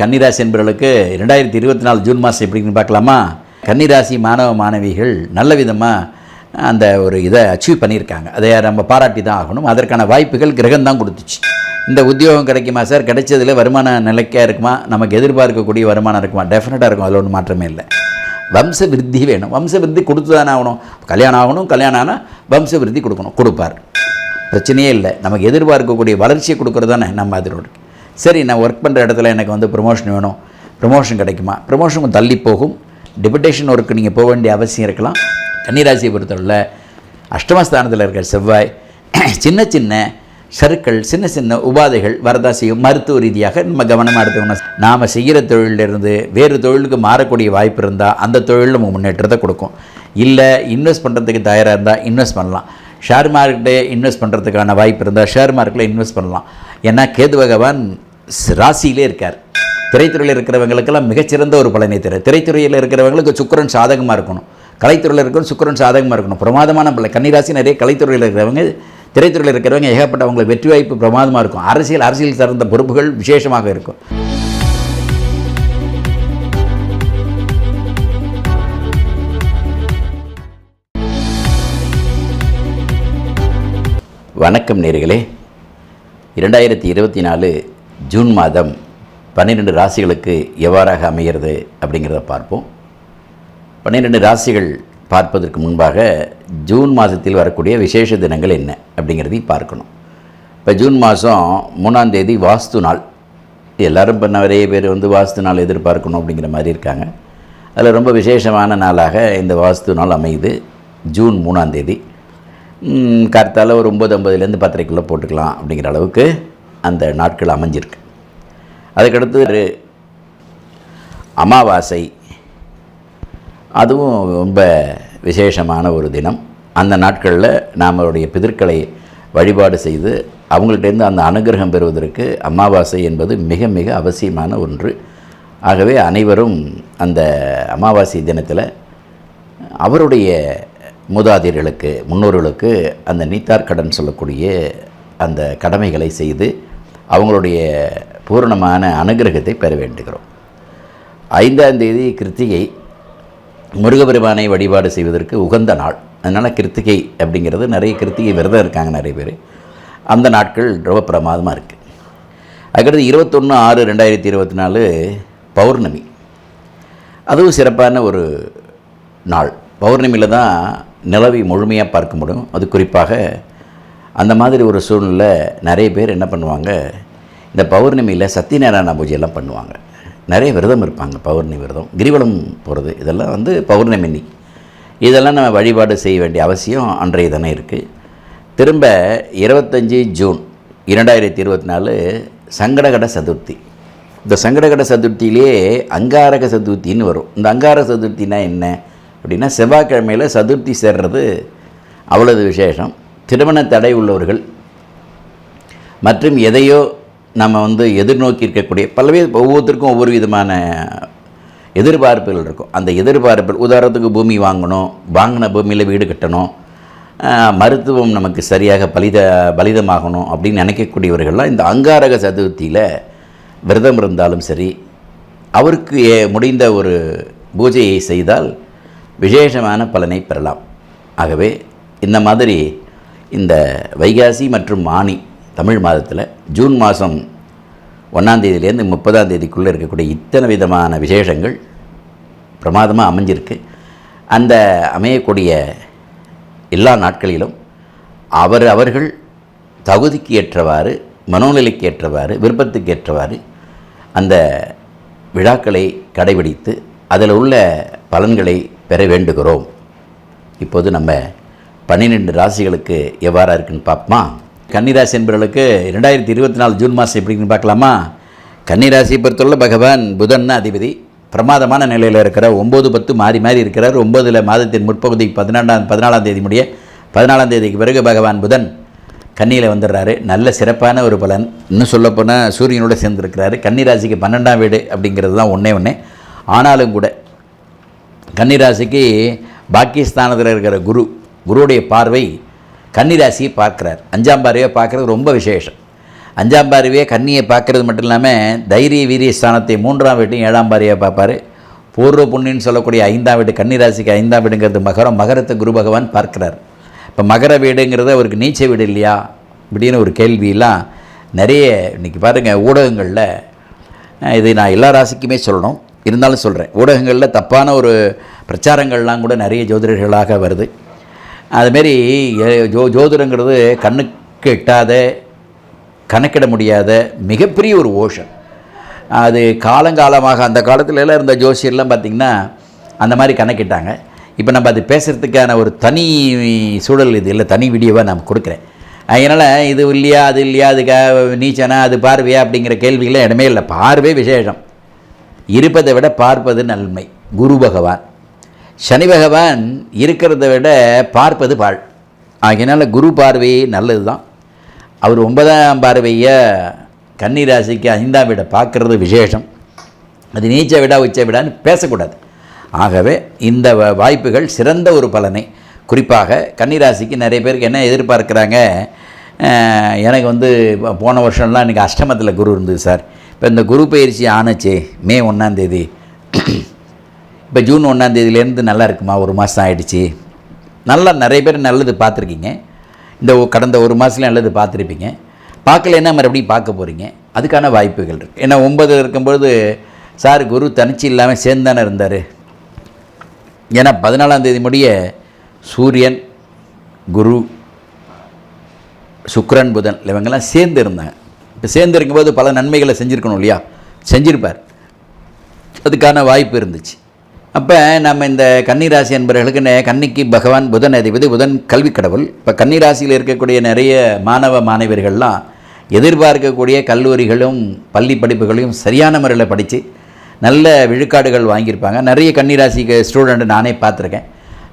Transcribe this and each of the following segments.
கன்னிராசி என்பவர்களுக்கு ரெண்டாயிரத்தி இருபத்தி நாலு ஜூன் மாதம் எப்படின்னு பார்க்கலாமா? கன்னிராசி மாணவ மாணவிகள் நல்ல விதமாக அந்த ஒரு இதை அச்சீவ் பண்ணியிருக்காங்க. அதை நம்ம பாராட்டி தான் ஆகணும். அதற்கான வாய்ப்புகள் கிரகம் தான் கொடுத்துச்சு. இந்த உத்தியோகம் கிடைக்குமா சார்? கிடைச்சதில் வருமான நிலைக்காக இருக்குமா? நமக்கு எதிர்பார்க்கக்கூடிய வருமானம் இருக்குமா? டெஃபினட்டாக இருக்கும். அதில் ஒன்றும் மாற்றமே இல்லை. வம்ச விருத்தி வேணும். வம்ச விருத்தி கொடுத்து தானே ஆகணும். கல்யாணம் ஆகணும். கல்யாணம் ஆனால் வம்ச விருத்தி கொடுக்கணும். கொடுப்பார். பிரச்சனையே இல்லை. நமக்கு எதிர்பார்க்கக்கூடிய வளர்ச்சியை கொடுக்குறது தானே நம்ம அதனோட சரி நான் ஒர்க் பண்ணுற இடத்துல எனக்கு வந்து ப்ரொமோஷன் வேணும். ப்ரொமோஷன் கிடைக்குமா? ப்ரொமோஷன் தள்ளி போகும். டெபுடேஷன் ஒர்க்கு நீங்கள் போக வேண்டிய அவசியம் இருக்கலாம். கன்னிராசியை பொறுத்தவரையில் அஷ்டமஸ்தானத்தில் இருக்கிற செவ்வாய் சின்ன சின்ன சருக்கள் சின்ன சின்ன உபாதைகள் வரதா செய்யும் மருத்துவ ரீதியாக நம்ம கவனமாக எடுத்துக்கணும். நாம் செய்கிற தொழிலிருந்து வேறு தொழிலுக்கு மாறக்கூடிய வாய்ப்பு இருந்தால் அந்த தொழில் நம்ம முன்னேற்றத்தை கொடுக்கும். இல்லை இன்வெஸ்ட் பண்ணுறதுக்கு தயாராக இருந்தால் இன்வெஸ்ட் பண்ணலாம். ஷேர் மார்க்கெட்டே இன்வெஸ்ட் பண்ணுறதுக்கான வாய்ப்பு இருந்தால் ஷேர் மார்க்கெட்டில் இன்வெஸ்ட் பண்ணலாம். ஏன்னா கேது பகவான் ராசியிலே இருக்கார். திரைத்துறையில் இருக்கிறவங்களுக்கெல்லாம் மிகச்சிறந்த ஒரு பலனை தர. திரைத்துறையில் இருக்கிறவங்களுக்கு சுக்கரன் சாதகமாக இருக்கணும். கலைத்துறையில் இருக்கிறவங்க சுக்கரன் சாதகமாக இருக்கணும். பிரமாதமான பல கன்னிராசி நிறைய கலைத்துறையில் இருக்கிறவங்க திரைத்துறையில் இருக்கிறவங்க ஏகப்பட்ட அவங்களுக்கு வெற்றி வாய்ப்பு பிரமாதமாக இருக்கும். அரசியல் அரசியல் சார்ந்த பொறுப்புகள் விசேஷமாக இருக்கும். வணக்கம் நேர்களே. இரண்டாயிரத்தி இருபத்தி நாலு ஜூன் மாதம் பன்னிரெண்டு ராசிகளுக்கு எவ்வாறாக அமைகிறது அப்படிங்கிறத பார்ப்போம். பன்னிரெண்டு ராசிகள் பார்ப்பதற்கு முன்பாக ஜூன் மாதத்தில் வரக்கூடிய விசேஷ தினங்கள் என்ன அப்படிங்கிறதையும் பார்க்கணும். இப்போ ஜூன் மாதம் மூணாம் தேதி வாஸ்து நாள். எல்லோரும் இப்போ நிறைய பேர் வந்து வாஸ்து நாள் எதிர்பார்க்கணும் அப்படிங்கிற மாதிரி இருக்காங்க. அதில் ரொம்ப விசேஷமான நாளாக இந்த வாஸ்து நாள் அமையுது ஜூன் மூணாம் தேதி. கருத்தால் ஒரு ஒம்பது ஐம்பதுலேருந்து பத்தரைக்குள்ளே போட்டுக்கலாம் அப்படிங்கிற அளவுக்கு அந்த நாட்கள் அமைஞ்சிருக்கு. அதுக்கடுத்து ஒரு அமாவாசை. அதுவும் ரொம்ப விசேஷமான ஒரு தினம். அந்த நாட்களில் நம்மளுடைய பிதற்களை வழிபாடு செய்து அவங்கள்டேருந்து அந்த அனுகிரகம் பெறுவதற்கு அமாவாசை என்பது மிக மிக அவசியமான ஒன்று. ஆகவே அனைவரும் அந்த அமாவாசை தினத்தில் அவருடைய மூதாதையர்களுக்கு முன்னோர்களுக்கு அந்த நீத்தார் கடன் சொல்லக்கூடிய அந்த கடமைகளை செய்து அவங்களுடைய பூரணமான அனுகிரகத்தை பெற வேண்டுகிறோம். ஐந்தாம் தேதி கிருத்திகை முருகபெருமானை வழிபாடு செய்வதற்கு உகந்த நாள். அதனால் கிருத்திகை அப்படிங்கிறது நிறைய கிருத்திகை விரதம் இருக்காங்க நிறைய பேர். அந்த நாட்கள் ரொம்ப பிரமாதமாக இருக்குது அதுக்கடுத்து இருபத்தொன்று ஆறு ரெண்டாயிரத்தி இருபத்தி நாலு பௌர்ணமி. அதுவும் சிறப்பான ஒரு நாள். பௌர்ணமியில் தான் நிலவை முழுமையாக பார்க்க முடியும். அது குறிப்பாக அந்த மாதிரி ஒரு சூழ்நிலை நிறைய பேர் என்ன பண்ணுவாங்க இந்த பௌர்ணமியில் சத்யநாராயண பூஜையெல்லாம் பண்ணுவாங்க. நிறைய விரதம் இருப்பாங்க பௌர்ணமி விரதம். கிரிவலம் போகிறது இதெல்லாம் வந்து பௌர்ணமி அன்னைக்கு. இதெல்லாம் நம்ம வழிபாடு செய்ய வேண்டிய அவசியம் அன்றைய தானே இருக்குது திரும்ப இருபத்தஞ்சி ஜூன் இரண்டாயிரத்தி இருபத்தி நாலு சங்கடகட சதுர்த்தி. இந்த சங்கடகட சதுர்த்தியிலே அங்காரக சதுர்த்தின்னு வரும். இந்த அங்காரக சதுர்த்தினா என்ன? அப்படின்னா செவ்வாய்க்கிழமையில் சதுர்த்தி சேர்றது அவ்வளவு விசேஷம். திருமண தடை உள்ளவர்கள் மற்றும் எதையோ நம்ம வந்து எதிர்நோக்கி இருக்கக்கூடிய பல்வேறு ஒவ்வொருத்தருக்கும் ஒவ்வொரு விதமான எதிர்பார்ப்புகள் இருக்கும். அந்த எதிர்பார்ப்பில் உதாரணத்துக்கு பூமி வாங்கணும் வாங்கின பூமியில் வீடு கட்டணும் மருத்துவம் நமக்கு சரியாக பலித பலிதமாகணும் அப்படின்னு நினைக்கக்கூடியவர்கள்லாம் இந்த அங்காரக சதுர்த்தியில் விரதம் இருந்தாலும் சரி அவருக்கு ஏ- முடிந்த ஒரு பூஜையை செய்தால் விசேஷமான பலனை பெறலாம். ஆகவே இந்த மாதிரி இந்த வைகாசி மற்றும் ஆனி தமிழ் மாதத்தில் ஜூன் மாதம் ஒன்றாந்தேதியிலேருந்து முப்பதாம் தேதிக்குள்ளே இருக்கக்கூடிய இத்தனை விதமான விசேஷங்கள் பிரமாதமாக அமைஞ்சிருக்கு. அந்த அமையக்கூடிய எல்லா நாட்களிலும் அவர் அவர்கள் தகுதிக்கு ஏற்றவாறு மனோநிலைக்கு ஏற்றவாறு விருப்பத்துக்கு ஏற்றவாறு அந்த விழாக்களை கடைபிடித்து அதில் உள்ள பலன்களை பெற வேண்டுகிறோம். இப்போது நம்ம பன்னிரெண்டு ராசிகளுக்கு எவ்வாறாக இருக்குன்னு பார்ப்போமா? கன்னிராசி என்பவர்களுக்கு ரெண்டாயிரத்தி இருபத்தி நாலு ஜூன் மாதம் எப்படின்னு பார்க்கலாமா? கன்னிராசியை பொறுத்தவரை பகவான் புதன் அதிபதி பிரமாதமான நிலையில் இருக்கிற ஒம்பது பத்து மாறி மாறி இருக்கிறார். ஒம்போதில் மாதத்தின் முற்பகுதி பதினாண்டாம் பதினாலாம் தேதி முடிய பதினாலாம் தேதிக்கு பிறகு பகவான் புதன் கன்னியில் வந்துடுறாரு. நல்ல சிறப்பான ஒரு பலன். இன்னும் சொல்லப்போனால் சூரியனோட சேர்ந்துருக்கிறாரு. கன்னிராசிக்கு பன்னெண்டாம் வீடு அப்படிங்கிறது தான் ஒன்றே ஒன்று ஆனாலும் கூட கன்னிராசிக்கு பாக்கியஸ்தானத்தில் இருக்கிற குரு குருவுடைய பார்வை கன்னிராசியை பார்க்குறார். அஞ்சாம் பார்வையை பார்க்குறது ரொம்ப விசேஷம். அஞ்சாம் பார்வையை கன்னியை பார்க்குறது மட்டும் இல்லாமல் தைரிய வீரிய ஸ்தானத்தை மூன்றாம் வீட்டையும் ஏழாம் பார்வையை பார்ப்பார். பூர்வ புண்ணின்னு சொல்லக்கூடிய ஐந்தாம் வீடு கன்னிராசிக்கு ஐந்தாம் வீடுங்கிறது மகரம். மகரத்தை குரு பகவான் பார்க்குறார். இப்போ மகர வீடுங்கிறது அவருக்கு நீச்ச வீடு இல்லையா? இப்படின்னு ஒரு கேள்வியெல்லாம் நிறைய இன்றைக்கி பாருங்கள் ஊடகங்களில் இது நான் எல்லா ராசிக்குமே சொல்லணும். இருந்தாலும் சொல்கிறேன் ஊடகங்களில் தப்பான ஒரு பிரச்சாரங்கள்லாம் கூட நிறைய ஜோதிடர்களாக வருது. அதுமாரி ஜோ ஜோதிடங்கிறது கண்ணுக்கு எட்டாத கணக்கிட முடியாத மிகப்பெரிய ஒரு ஓஷன். அது காலங்காலமாக அந்த காலத்துலலாம் இருந்த ஜோசியர்லாம் பார்த்திங்கன்னா அந்த மாதிரி கணக்கிட்டாங்க. இப்போ நம்ம அது பேசுகிறதுக்கான ஒரு தனி சூழல் இது இல்லை தனி வீடியோவாக நான் கொடுக்குறேன். அதனால் இது இல்லையா அது இல்லையா அதுக்காக நீச்சனா அது பார்வையா அப்படிங்கிற கேள்விகள்லாம் இடமே இல்லை. பார்வை விசேஷம். இருப்பதை விட பார்ப்பது நன்மை. குரு பகவான். சனி பகவான் இருக்கிறத விட பார்ப்பது பாழ். ஆகையினால் குரு பார்வை நல்லது தான் அவர் ஒன்பதாம் பார்வையை கன்னி ராசிக்கு ஐந்தாம் விட பார்க்கறது விசேஷம். அது நீச்ச விடா உச்ச விடான்னு பேசக்கூடாது. ஆகவே இந்த வாய்ப்புகள் சிறந்த ஒரு பலனை. குறிப்பாக கன்னிராசிக்கு நிறைய பேருக்கு என்ன எதிர்பார்க்குறாங்க? எனக்கு வந்து போன வருஷம்லாம் எனக்கு அஷ்டமத்தில் குரு இருந்தது சார். இப்போ இந்த குரு பயிற்சி ஆணுச்சே மே ஒன்றாந்தேதி இப்போ ஜூன் ஒன்றாந்தேதியிலேருந்து நல்லா இருக்குமா? ஒரு மாதம் ஆகிடுச்சி நல்லா நிறைய பேர் நல்லது பார்த்துருக்கீங்க. இந்த கடந்த ஒரு மாதத்துல நல்லது பார்த்துருப்பீங்க. பார்க்கலைன்னா மறுபடியும் பார்க்க போகிறீங்க அதுக்கான வாய்ப்புகள் இருக்குது ஏன்னா ஒன்பது இருக்கும்பொழுது சார் குரு தனிச்சு இல்லாமல் சேர்ந்து தானே இருந்தார். ஏன்னா பதினாலாம் தேதி முடிய சூரியன் குரு சுக்ரன் புதன் இவங்கெல்லாம் சேர்ந்து இருந்தாங்க. சேர்ந்துருக்கும் போது பல நன்மைகளை செஞ்சுருக்கணும் இல்லையா? செஞ்சிருப்பார். அதுக்கான வாய்ப்பு இருந்துச்சு. அப்போ நம்ம இந்த கன்னிராசி என்பவர்களுக்கு கன்னிக்கு பகவான் புதன் அதிபதி புதன் கல்வி கடவுள். இப்போ கன்னிராசியில் இருக்கக்கூடிய நிறைய மாணவ மாணவியர்கள்லாம் எதிர்பார்க்கக்கூடிய கல்லூரிகளும் பள்ளி படிப்புகளையும் சரியான முறையில் படித்து நல்ல விழுக்காடுகள் வாங்கியிருப்பாங்க. நிறைய கன்னிராசிக்கு ஸ்டூடெண்ட் நானே பார்த்துருக்கேன்.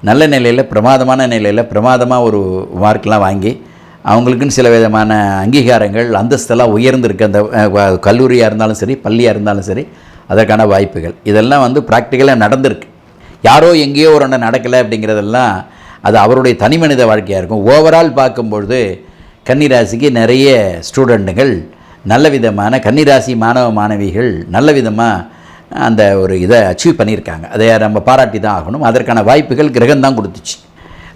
நல்ல நிலையில் பிரமாதமான நிலையில் பிரமாதமாக ஒரு மார்க்லாம் வாங்கி அவங்களுக்குன்னு சில விதமான அங்கீகாரங்கள் அந்தஸ்தெல்லாம் உயர்ந்திருக்கு. அந்த கல்லூரியாக இருந்தாலும் சரி பள்ளியாக இருந்தாலும் சரி அதற்கான வாய்ப்புகள். இதெல்லாம் வந்து ப்ராக்டிக்கலாக நடந்திருக்கு. யாரோ எங்கேயோ ஒரு ஒன்று நடக்கலை அப்படிங்கிறதெல்லாம் அது அவருடைய தனி மனித வாழ்க்கையாக இருக்கும். ஓவரால் பார்க்கும்பொழுது கன்னிராசிக்கு நிறைய ஸ்டூடெண்ட்டுகள் நல்ல விதமான கன்னிராசி மாணவ மாணவிகள் நல்ல விதமாக அந்த ஒரு இதை அச்சீவ் பண்ணியிருக்காங்க. அதை நம்ம பாராட்டி தான் ஆகணும். அதற்கான வாய்ப்புகள் கிரகம்தான் கொடுத்துச்சு.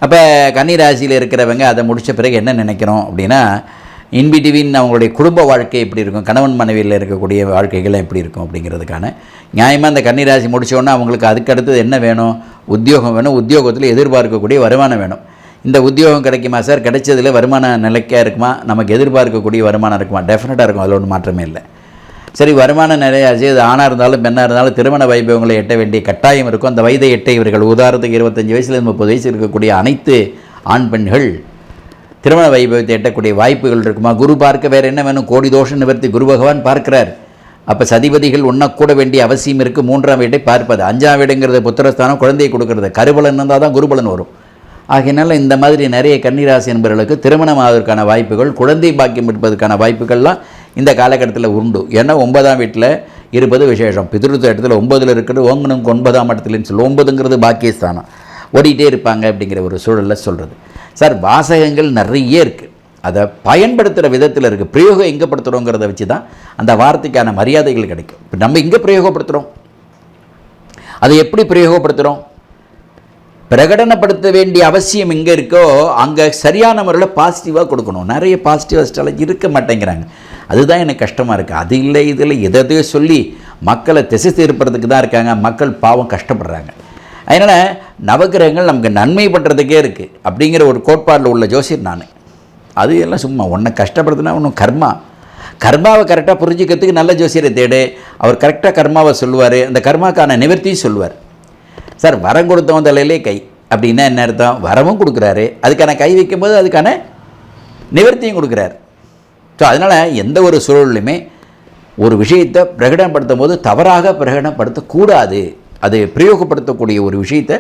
அப்போ கன்னிராசியில் இருக்கிறவங்க அதை முடித்த பிறகு என்ன நினைக்கிறோம் அப்படின்னா இன்பிடிவின் அவங்களுடைய குடும்ப வாழ்க்கை எப்படி இருக்கும் கணவன் மனைவியில் இருக்கக்கூடிய வாழ்க்கைகள்லாம் எப்படி இருக்கும் அப்படிங்கிறதுக்கான நியாயமாக அந்த கன்னிராசி முடித்தோன்னா அவங்களுக்கு அதுக்கு அடுத்தது என்ன வேணும்? உத்தியோகம் வேணும். உத்தியோகத்தில் எதிர்பார்க்கக்கூடிய வருமானம் வேணும். இந்த உத்தியோகம் கிடைக்குமா சார்? கிடைச்சதில் வருமான நிலைக்காக இருக்குமா? நமக்கு எதிர்பார்க்கக்கூடிய வருமானம் இருக்குமா? டெஃபினட்டாக இருக்கும். அதில் ஒன்றும் மாற்றமே இல்லை. சரி வருமான நிறையாச்சு அது ஆணாக இருந்தாலும் பெண்ணாக இருந்தாலும் திருமண வைபவங்களை எட்ட வேண்டிய கட்டாயம் இருக்கும். அந்த வயதை எட்ட இவர்கள் உதாரணத்துக்கு இருபத்தஞ்சி வயசுலேருந்து முப்பது வயசு இருக்கக்கூடிய அனைத்து ஆண் பெண்கள் திருமண வைபவத்தை எட்டக்கூடிய வாய்ப்புகள் இருக்குமா? குரு பார்க்க வேறு என்ன வேணும்? கோடி தோஷ நிவர்த்தி குரு பகவான் பார்க்கிறார். அப்போ சதிபதிகள் உண்ணக்கூட வேண்டிய அவசியம் இருக்குது மூன்றாம் வீட்டை பார்ப்பது. அஞ்சாம் வீடுங்கிறது புத்திரஸ்தானம் குழந்தையை கொடுக்கறது. கருபலன் இருந்தால் தான் குருபலன் வரும். ஆகையினால இந்த மாதிரி நிறைய கன்னிராசி என்பவர்களுக்கு திருமணம் ஆவதற்கான வாய்ப்புகள் குழந்தை பாக்கியம் எடுப்பதற்கான வாய்ப்புகள்லாம் இந்த காலகட்டத்தில் உண்டு. ஏன்னா ஒன்பதாம் வீட்டில் இருப்பது விசேஷம். பிதிருத்த இடத்துல ஒன்பதில் இருக்கிறது ஓங்கனுக்கு ஒன்பதாம் இடத்துலன்னு சொல்லி ஒன்பதுங்கிறது பாக்கியஸ்தானம். ஓடிக்கிட்டே இருப்பாங்க அப்படிங்கிற ஒரு சூழலில் சொல்கிறது சார் வாசகங்கள் நிறைய இருக்குது அதை பயன்படுத்துகிற விதத்தில் இருக்குது பிரயோகம் எங்கே படுத்துகிறோங்கிறத வச்சு தான் அந்த வார்த்தைக்கான மரியாதைகள் கிடைக்கும். இப்போ நம்ம எங்கே பிரயோகப்படுத்துகிறோம்? அதை எப்படி பிரயோகப்படுத்துகிறோம்? பிரகடனப்படுத்த வேண்டிய அவசியம் எங்கே இருக்கோ அங்கே சரியான முறையில் பாசிட்டிவாக கொடுக்கணும். நிறைய பாசிட்டிவ் அஸ்ட்ராலஜி இருக்க மாட்டேங்கிறாங்க. அதுதான் எனக்கு கஷ்டமாக இருக்குது அது இல்லை இதில் எதையோ சொல்லி மக்களை திசை திருப்புறதுக்கு தான் இருக்காங்க. மக்கள் பாவம் கஷ்டப்படுறாங்க. அதனால் நவகிரகங்கள் நமக்கு நன்மை பண்ணுறதுக்கே இருக்குது அப்படிங்கிற ஒரு கோட்பாடில் உள்ள ஜோசியர் நான். அது எல்லாம் சும்மா ஒன்றை கஷ்டப்படுதுன்னா ஒன்றும் கர்மா. கர்மாவை கரெக்டாக புரிஞ்சுக்கிறதுக்கு நல்ல ஜோசியரை தேடு. அவர் கரெக்டாக கர்மாவை சொல்லுவார். அந்த கர்மாக்கான நிவர்த்தியும் சொல்லுவார். சார் வரம் கொடுத்தவன் தலையிலே கை. அப்படின்னா என்ன அர்த்தம்? வரமும் கொடுக்குறாரு. அதுக்கான கை வைக்கும்போது அதுக்கான நிவர்த்தியும் கொடுக்குறாரு. ஸோ அதனால் எந்த ஒரு சூழல்லையுமே ஒரு விஷயத்தை பிரகடனப்படுத்தும் போது தவறாக பிரகடனப்படுத்தக்கூடாது. அது பிரயோகப்படுத்தக்கூடிய ஒரு விஷயத்தை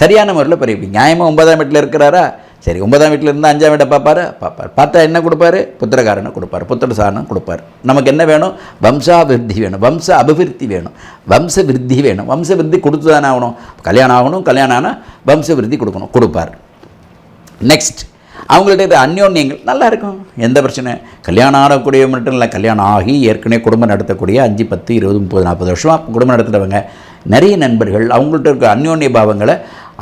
சரியான முறையில் பிரயோகி நியாயமாக ஒன்பதாம் வீட்டில் இருக்கிறாரா? சரி ஒன்பதாம் வீட்டில் இருந்தால் அஞ்சாம் வீட்டை பார்ப்பாரு. பார்ப்பார். பார்த்தா என்ன கொடுப்பாரு? புத்திரகாரனை கொடுப்பார். புத்திர சாரணம் கொடுப்பார். நமக்கு என்ன வேணும்? வம்சாபிவிருத்தி வேணும். வம்ச அபிவிருத்தி வேணும். வம்ச விருத்தி வேணும். வம்ச விருத்தி கொடுத்து தானே ஆகணும். கல்யாணம் ஆகணும். கல்யாணம் ஆனால் வம்ச விருத்தி கொடுக்கணும். கொடுப்பார். நெக்ஸ்ட் அவங்கள்ட்ட இது அந்யோன்யங்கள் நல்லா இருக்கும். எந்த பிரச்சனை கல்யாணம் ஆகக்கூடிய மட்டும் இல்லை கல்யாணம் ஆகி ஏற்கனவே குடும்பம் நடத்தக்கூடிய அஞ்சு பத்து இருபது முப்பது நாற்பது வருஷமாக குடும்பம் நடத்துகிறவங்க நிறைய நண்பர்கள் அவங்கள்ட்ட இருக்க அந்யோன்ய பாவங்களை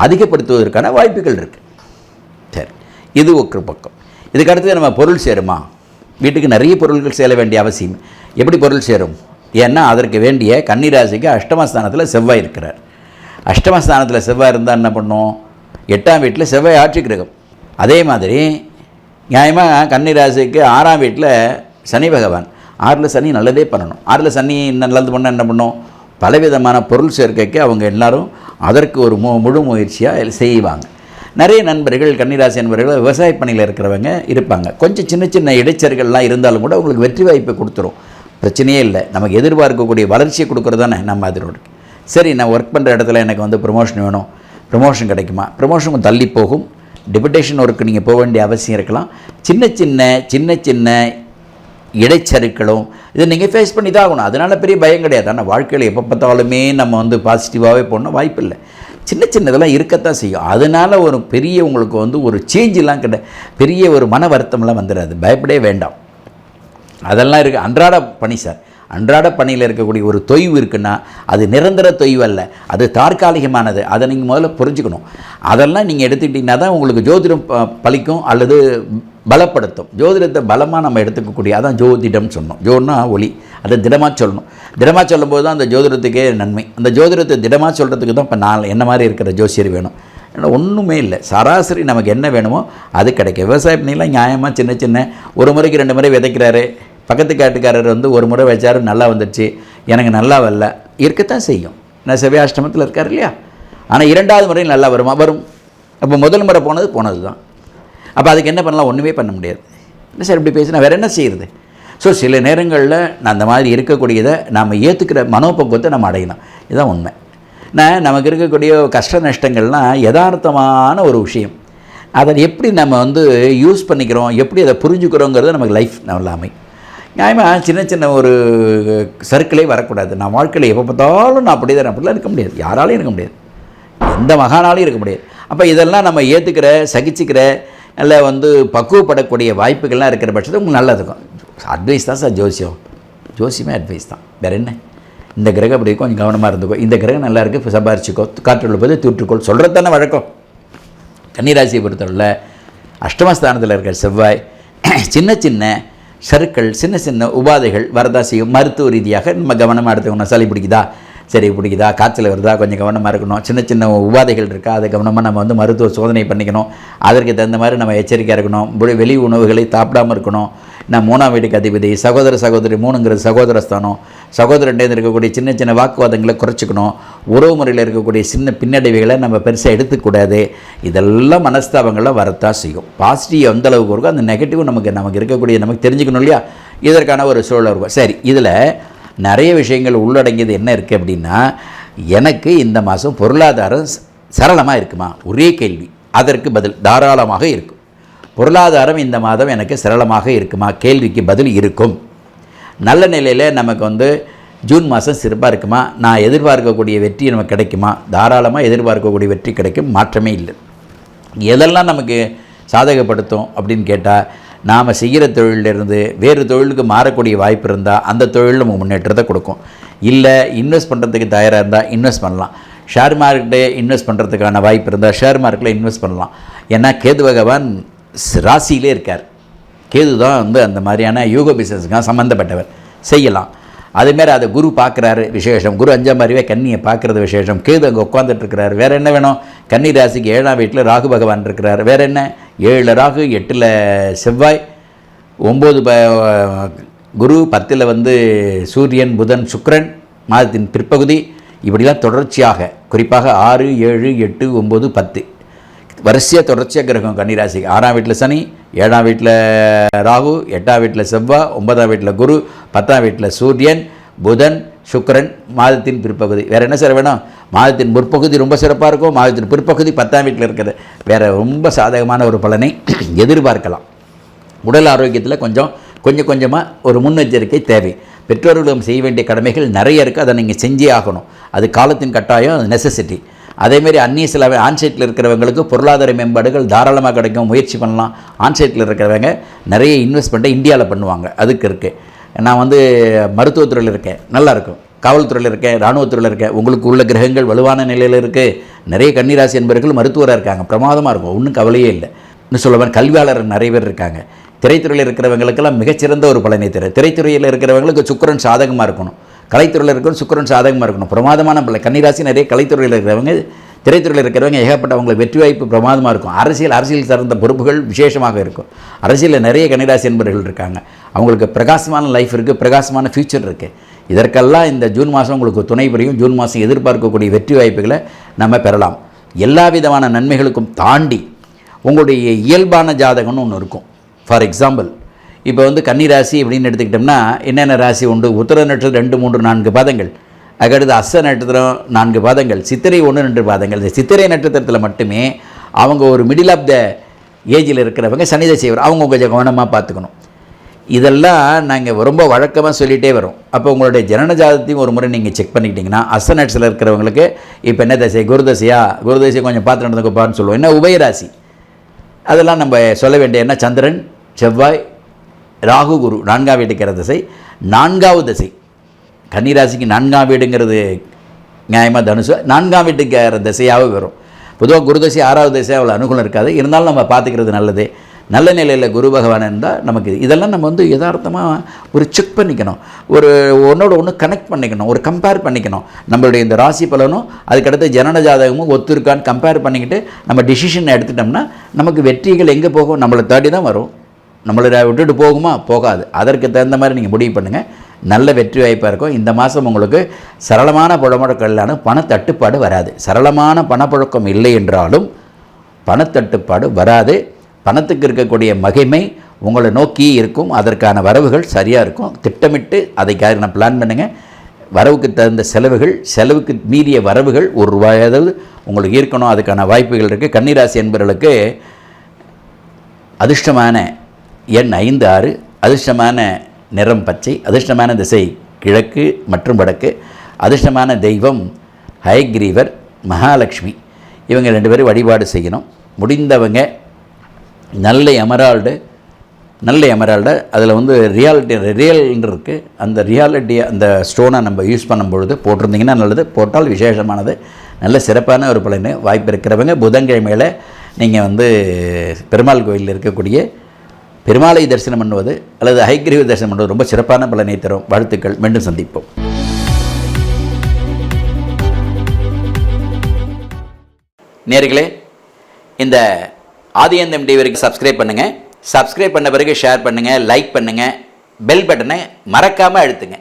அதிகப்படுத்துவதற்கான வாய்ப்புகள் இருக்குது சரி இது ஒரு பக்கம். இதுக்கு அடுத்து நம்ம பொருள் சேருமா? வீட்டுக்கு நிறைய பொருட்கள் சேர வேண்டிய அவசியம். எப்படி பொருள் சேரும்? ஏன்னா அதற்கு வேண்டிய கன்னிராசிக்கு அஷ்டமஸ்தானத்தில் செவ்வாய் இருக்கிறார். அஷ்டமஸ்தானத்தில் செவ்வாய் இருந்தால் என்ன பண்ணும்? எட்டாம் வீட்டில் செவ்வாய் ஆட்சி கிரகம். அதே மாதிரி நியாயமாக கன்னிராசிக்கு ஆறாம் வீட்டில் சனி பகவான். ஆறில் சனி நல்லதே பண்ணணும். ஆறில் சனி நல்லது பண்ணால் என்ன பண்ணும்? பலவிதமான பொருள் சேர்க்கைக்கு அவங்க எல்லாரும் அதற்கு ஒரு மு முழு முயற்சியாக செய்வாங்க. நிறைய நண்பர்கள் கன்னிராசி நண்பர்கள் விவசாய பணியில் இருக்கிறவங்க இருப்பாங்க. கொஞ்சம் சின்ன சின்ன இடைச்சல்கள்லாம் இருந்தாலும் கூட உங்களுக்கு வெற்றி வாய்ப்பை கொடுத்துரும். பிரச்சனையே இல்லை. நமக்கு எதிர்பார்க்கக்கூடிய வளர்ச்சியை கொடுக்குறது தானே நம்ம அதனோட சரி நான் ஒர்க் பண்ணுற இடத்துல எனக்கு வந்து ப்ரொமோஷன் வேணும். ப்ரொமோஷன் கிடைக்குமா? ப்ரொமோஷன் தள்ளி போகும். டெபுடேஷன் ஒர்க்கு நீங்கள் போக வேண்டிய அவசியம் இருக்கலாம். சின்ன சின்ன சின்ன சின்ன இடைச்சருக்களும் இதை நீங்கள் ஃபேஸ் பண்ணி தான் ஆகணும். அதனால் பெரிய பயம் கிடையாது. ஆனால் வாழ்க்கையில் எப்போ பார்த்தாலுமே நம்ம வந்து பாசிட்டிவாகவே போடணும் வாய்ப்பு இல்லை. சின்ன சின்னதெல்லாம் இருக்கத்தான் செய்யும். அதனால் ஒரு பெரிய உங்களுக்கு வந்து ஒரு சேஞ்செலாம் கிட பெரிய ஒரு மன வருத்தம்லாம் வந்துடாது பயப்படவே வேண்டாம். அதெல்லாம் இருக்குது அன்றாட பணி சார். அன்றாட பணியில் இருக்கக்கூடிய ஒரு தொய்வு இருக்குன்னா அது நிரந்தர தொய்வு அல்ல அது தற்காலிகமானது. அதை நீங்கள் முதல்ல புரிஞ்சுக்கணும். அதெல்லாம் நீங்கள் எடுத்துக்கிட்டிங்கன்னா தான் உங்களுக்கு ஜோதிடம் ப- அல்லது பலப்படுத்தும். ஜோதிடத்தை பலமாக நம்ம எடுத்துக்கக்கூடிய அதான் ஜோதிடம் சொன்னோம். ஜோன்னா ஒளி. அதை திடமாக சொல்லணும். திடமாக சொல்லும்போது தான் அந்த ஜோதிடத்துக்கே நன்மை. அந்த ஜோதிடத்தை திடமாக சொல்கிறதுக்கு தான் இப்போ நான் என்ன மாதிரி இருக்கிற ஜோசியர் வேணும். ஏன்னா ஒன்றுமே இல்லை. சராசரி நமக்கு என்ன வேணுமோ அது கிடைக்கும். விவசாய பண்ணிலாம் நியாயமாக சின்ன சின்ன. ஒரு முறைக்கு ரெண்டு முறை விதைக்கிறாரு. பக்கத்து காட்டுக்காரர் வந்து ஒரு முறை வச்சாரு நல்லா வந்துடுச்சு எனக்கு நல்லா வரல. இருக்கத்தான் செய்யும். நான் செவ்வாஷ்டமத்தில் இருக்கார் இல்லையா? ஆனால் இரண்டாவது முறை நல்லா வருமா? வரும். அப்போ முதல் முறை போனது போனது தான் அப்போ அதுக்கு என்ன பண்ணலாம்? ஒன்றுமே பண்ண முடியாது. இல்லை சார் இப்படி பேசினா? வேறு என்ன செய்யுது ஸோ சில நேரங்களில் நான் அந்த மாதிரி இருக்கக்கூடியதை நாம் ஏற்றுக்கிற மனோபக்குவத்தை நம்ம அடையணும். இதுதான் உண்மை. நான் நமக்கு இருக்கக்கூடிய கஷ்ட நஷ்டங்கள்னால் யதார்த்தமான ஒரு விஷயம். அதை எப்படி நம்ம வந்து யூஸ் பண்ணிக்கிறோம்? எப்படி அதை புரிஞ்சுக்கிறோங்கிறது நமக்கு லைஃப் நல்லா நியாயமாக சின்ன சின்ன ஒரு சர்க்கிளே வரக்கூடாது. நான் வாழ்க்கையில் எப்போ பார்த்தாலும் நான் அப்படி தான் அப்படிலாம் இருக்க முடியாது. யாராலையும் இருக்க முடியாது. எந்த மகானாலையும் இருக்க முடியாது. அப்போ இதெல்லாம் நம்ம ஏற்றுக்கிற சகிச்சுக்கிற இல்லை வந்து பக்குவப்படக்கூடிய வாய்ப்புகள்லாம் இருக்கிற பட்சத்தில் உங்களுக்கு நல்லா இருக்கும் அட்வைஸ் தான் சார் ஜோசியம். ஜோசியமே அட்வைஸ் தான். வேறு என்ன? இந்த கிரகம் அப்படி கொஞ்சம் கவனமாக இருந்துக்கோ. இந்த கிரகம் நல்லா இருக்குது சம்பாரிச்சிக்கோ. காற்றுள்ள போது தூற்றுக்கோள். சொல்கிறது தானே வழக்கம். கன்னிராசியை பொறுத்தவரையில் அஷ்டமஸ்தானத்தில் இருக்கிற செவ்வாய் சின்ன சின்ன சருக்கள் சின்ன சின்ன உபாதைகள் வரதா செய்யும் மருத்துவ ரீதியாக நம்ம கவனமாக எடுத்துக்கணும். சளி பிடிக்குதா? சரி பிடிக்குதா? காய்ச்சல் வருதா? கொஞ்சம் கவனமாக இருக்கணும். சின்ன சின்ன உபாதைகள் இருக்கா? அதை கவனமாக நம்ம வந்து மருத்துவ சோதனை பண்ணிக்கணும். அதற்கு தகுந்த மாதிரி நம்ம எச்சரிக்கையாக இருக்கணும். வெளி- வெளி உணவுகளை சாப்பிடாம இருக்கணும். நான் மூணாம் வீட்டுக்கு அதிபதி சகோதர சகோதரி மூணுங்கிறது சகோதரஸ்தானம். சகோதரன்டேந்து இருக்கக்கூடிய சின்ன சின்ன வாக்குவாதங்களை குறைச்சிக்கணும். உறவு முறையில் இருக்கக்கூடிய சின்ன பின்னடைவுகளை நம்ம பெருசாக எடுத்துக்கூடாது. இதெல்லாம் மனஸ்தாபங்களை வரத்தான் செய்யும். பாசிட்டிவ் எந்த அளவுக்கு இருக்கோ அந்த நெகட்டிவ் நமக்கு நமக்கு இருக்கக்கூடிய நமக்கு தெரிஞ்சுக்கணும் இல்லையா? இதற்கான ஒரு சூழல் இருக்கும். சரி இதில் நிறைய விஷயங்கள் உள்ளடங்கியது என்ன இருக்குது அப்படின்னா எனக்கு இந்த மாதம் பொருளாதாரம் சரளமாக இருக்குமா? ஒரே கேள்வி. அதற்கு பதில் தாராளமாக இருக்கும். பொருளாதாரம் இந்த மாதம் எனக்கு சரளமாக இருக்குமா? கேள்விக்கு பதில் இருக்கும். நல்ல நிலையில் நமக்கு வந்து ஜூன் மாதம் சிறப்பாக இருக்குமா? நான் எதிர்பார்க்கக்கூடிய வெற்றி நமக்கு கிடைக்குமா? தாராளமாக எதிர்பார்க்கக்கூடிய வெற்றி கிடைக்கும். மாற்றமே இல்லை. எதெல்லாம் நமக்கு சாதகப்படுத்தும் அப்படின்னு கேட்டால் நாம் செய்கிற தொழிலிருந்து வேறு தொழிலுக்கு மாறக்கூடிய வாய்ப்பு இருந்தால் அந்த தொழில் நமக்கு முன்னேற்றத்தை கொடுக்கும். இல்லை இன்வெஸ்ட் பண்ணுறதுக்கு தயாராக இருந்தால் இன்வெஸ்ட் பண்ணலாம். ஷேர் மார்க்கெட்டே இன்வெஸ்ட் பண்ணுறதுக்கான வாய்ப்பு இருந்தால் ஷேர் மார்க்கெட்டில் இன்வெஸ்ட் பண்ணலாம். ஏன்னா கேது பகவான் ராசியிலே இருக்கார். கேது தான் வந்து அந்த மாதிரியான யோக பிஸ்னஸுக்காக சம்மந்தப்பட்டவர் செய்யலாம். அதேமாரி அதை குரு பார்க்குறாரு விசேஷம். குரு அஞ்சாம் அறிவே கன்னியை பார்க்குறது விசேஷம். கேது அங்கே உட்காந்துட்டுருக்கிறார் வேறு என்ன வேணும்? கன்னி ராசிக்கு ஏழாம் வீட்டில் ராகு பகவான் இருக்கிறார். வேறு என்ன? ஏழில் ராகு எட்டில் செவ்வாய் ஒம்பது ப குரு பத்தில் வந்து சூரியன் புதன் சுக்ரன் மாதத்தின் பிற்பகுதி. இப்படிலாம் தொடர்ச்சியாக குறிப்பாக ஆறு ஏழு எட்டு ஒம்பது பத்து. வரிசையாக தொடர்ச்சியாக கிரகம் கன்னிராசிக்கு. ஆறாம் வீட்டில் சனி ஏழாம் வீட்டில் ராகு எட்டாம் வீட்டில் செவ்வாய் ஒன்பதாம் வீட்டில் குரு பத்தாம் வீட்டில் சூரியன் புதன் சுக்கரன் மாதத்தின் பிற்பகுதி. வேறு என்ன சார் வேணும்? மாதத்தின் முற்பகுதி ரொம்ப சிறப்பாக இருக்கும். மாதத்தின் பிற்பகுதி பத்தாம் வீட்டில் இருக்கிறது வேறு ரொம்ப சாதகமான ஒரு பலனை எதிர்பார்க்கலாம். உடல் ஆரோக்கியத்தில் கொஞ்சம் கொஞ்சம் கொஞ்சமாக ஒரு முன்னெச்சரிக்கை தேவை. பெற்றோர்களிடம் செய்ய வேண்டிய கடமைகள் நிறைய இருக்குது அதை நீங்கள் செஞ்சே ஆகணும். அது காலத்தின் கட்டாயம் அது நெசசிட்டி அதேமாரி அந்நிய சில ஆன்சைட்டில் இருக்கிறவங்களுக்கு பொருளாதார மேம்பாடுகள் தாராளமாக கிடைக்கும் முயற்சி பண்ணலாம். ஆன்சைட்டில் இருக்கிறவங்க நிறைய இன்வெஸ்ட்மெண்ட்டை இந்தியாவில் பண்ணுவாங்க. அதுக்கு இருக்குது நான் வந்து மருத்துவத்துறையில் இருக்கேன். நல்லாயிருக்கும் காவல்துறையில் இருக்கேன் இராணுவத்துறையில் இருக்கேன். உங்களுக்கு உள்ள கிரகங்கள் வலுவான நிலையில் இருக்குது நிறைய கன்னிராசி என்பவர்கள் மருத்துவராக இருக்காங்க. பிரமாதமாக இருக்கும். ஒன்றும் கவலையே இல்லை. இன்னும் சொல்லுவேன் கல்வியாளர் நிறைய பேர் இருக்காங்க. திரைத்துறையில் இருக்கிறவங்களுக்கெல்லாம் மிகச்சிறந்த ஒரு பலனை தரும். திரைத்துறையில் இருக்கிறவங்களுக்கு சுக்கரன் சாதகமாக இருக்கணும். கலைத்துறையில் இருக்கிற சுக்கரன் சாதகமாக இருக்கணும். பிரமாதமான பிள்ளை. கன்னிராசி நிறைய கலைத்துறையில் இருக்கிறவங்க திரைத்துறையில் இருக்கிறவங்க ஏகப்பட்ட அவங்களுக்கு வெற்றி வாய்ப்பு பிரமாதமாக இருக்கும். அரசியல் அரசியல் சார்ந்த பொறுப்புகள் விசேஷமாக இருக்கும். அரசியலில் நிறைய கன்னிராசி என்பவர்கள் இருக்காங்க. அவங்களுக்கு பிரகாசமான லைஃப் இருக்குது பிரகாசமான ஃப்யூச்சர் இருக்குது இதற்கெல்லாம் இந்த ஜூன் மாதம் உங்களுக்கு துணை புரியும். ஜூன் மாதம் எதிர்பார்க்கக்கூடிய வெற்றி வாய்ப்புகளை நம்ம பெறலாம். எல்லா விதமான நன்மைகளுக்கும் தாண்டி உங்களுடைய இயல்பான ஜாதகம்னு ஒன்று இருக்கும். ஃபார் எக்ஸாம்பிள் இப்போ வந்து கன்னி ராசி அப்படின்னு எடுத்துக்கிட்டோம்னா என்னென்ன ராசி உண்டு? உத்தர நட்சத்திரம் ரெண்டு மூன்று நான்கு பாதங்கள். அதுக்கடுத்து அஸ்த நட்சத்திரம் நான்கு பாதங்கள். சித்திரை ஒன்று ரெண்டு பாதங்கள். இந்த சித்திரை நட்சத்திரத்தில் மட்டுமே அவங்க ஒரு மிடில் ஆஃப் த ஏஜில் இருக்கிறவங்க சனிதை செய்வர் அவங்க கொஞ்சம் கவனமாக பார்த்துக்கணும். இதெல்லாம் நாங்கள் ரொம்ப வழக்கமாக சொல்லிகிட்டே வரோம். அப்போ உங்களுடைய ஜனன ஜாதத்தையும் ஒரு முறை நீங்கள் செக் பண்ணிக்கிட்டிங்கன்னா அஸ்த இருக்கிறவங்களுக்கு இப்போ என்ன தசை? குருதசையா குருதசை கொஞ்சம் பார்த்து நடந்துக்கப்பான்னு சொல்லுவோம். என்ன? உபயராசி அதெல்லாம் நம்ம சொல்ல வேண்டிய என்ன? சந்திரன் செவ்வாய் ராகு குரு நான்காம் வீட்டுக்கிற திசை நான்காவது திசை. கன்னிராசிக்கு நான்காம் வீடுங்கிறது நியாயமாக தனுசு நான்காம் வீட்டுக்கிற திசையாகவே வரும். பொதுவாக குரு தசை ஆறாவது திசை அவ்வளோ அனுகூலம் இருக்காது. இருந்தாலும் நம்ம பார்த்துக்கிறது நல்லது. நல்ல நிலையில் குரு பகவான் இருந்தால் நமக்கு இதெல்லாம் நம்ம வந்து யதார்த்தமாக ஒரு செக் பண்ணிக்கணும். ஒரு ஒன்றோட ஒன்று கனெக்ட் பண்ணிக்கணும். ஒரு கம்பேர் பண்ணிக்கணும். நம்மளுடைய இந்த ராசி பலனும் அதுக்கடுத்து ஜனன ஜாதகமும் ஒத்து இருக்கான்னு கம்பேர் பண்ணிக்கிட்டு நம்ம டிசிஷன் எடுத்துட்டோம்னா நமக்கு வெற்றிகள் எங்கே போகும்? நம்மளை தேடி தான் வரும். நம்மளை விட்டுட்டு போகுமா? போகாது. அதற்கு தகுந்த மாதிரி நீங்கள் முடிவு பண்ணுங்கள் நல்ல வெற்றி வாய்ப்பாக இருக்கும். இந்த மாதம் உங்களுக்கு சரளமான புழமுழக்கல்லான பணத்தட்டுப்பாடு வராது. சரளமான பணப்புழக்கம் இல்லை என்றாலும் பணத்தட்டுப்பாடு வராது. பணத்துக்கு இருக்கக்கூடிய மகிமை உங்களை நோக்கி இருக்கும். அதற்கான வரவுகள் சரியாக இருக்கும். திட்டமிட்டு அதை நான் பிளான் பண்ணுங்கள் வரவுக்கு தகுந்த செலவுகள் செலவுக்கு மீறிய வரவுகள் ஒரு ரூபாயாவது உங்களுக்கு இருக்கணும் அதுக்கான வாய்ப்புகள் இருக்குது கன்னிராசி என்பவர்களுக்கு அதிர்ஷ்டமான எண் ஐந்து ஆறு அதிர்ஷ்டமான நிறம் பச்சை அதிர்ஷ்டமான திசை கிழக்கு மற்றும் வடக்கு அதிர்ஷ்டமான தெய்வம் ஹயக்ரீவர் மகாலட்சுமி. இவங்க ரெண்டு பேரும் வழிபாடு செய்யணும். முடிந்தவங்க நல்ல எமரால்டு நல்ல எமரால்டு அதில் வந்து ரியாலிட்டி ரியல்னு இருக்குது அந்த ரியாலிட்டி அந்த ஸ்டோனை நம்ம யூஸ் பண்ணும்பொழுது போட்டிருந்தீங்கன்னா நல்லது. போட்டால் விசேஷமானது. நல்ல சிறப்பான ஒரு பலன் வாய்ப்பு இருக்கிறவங்க புதன்கிழமையில் நீங்கள் வந்து பெருமாள் கோயிலில் இருக்கக்கூடிய பெருமாளை தரிசனம் பண்ணுவது அல்லது ஹைகிரீவ தரிசனம் பண்ணுவது ரொம்ப சிறப்பான பலனை தரும். வாழ்த்துக்கள். மீண்டும் சந்திப்போம். நேர்களே இந்த ஆதியந்தம் டிவிக்கு சப்ஸ்கிரைப் பண்ணுங்கள் சப்ஸ்கிரைப் பண்ண பிறகு ஷேர் பண்ணுங்கள் லைக் பண்ணுங்கள் பெல் பட்டனை மறக்காமல் அழுத்துங்க.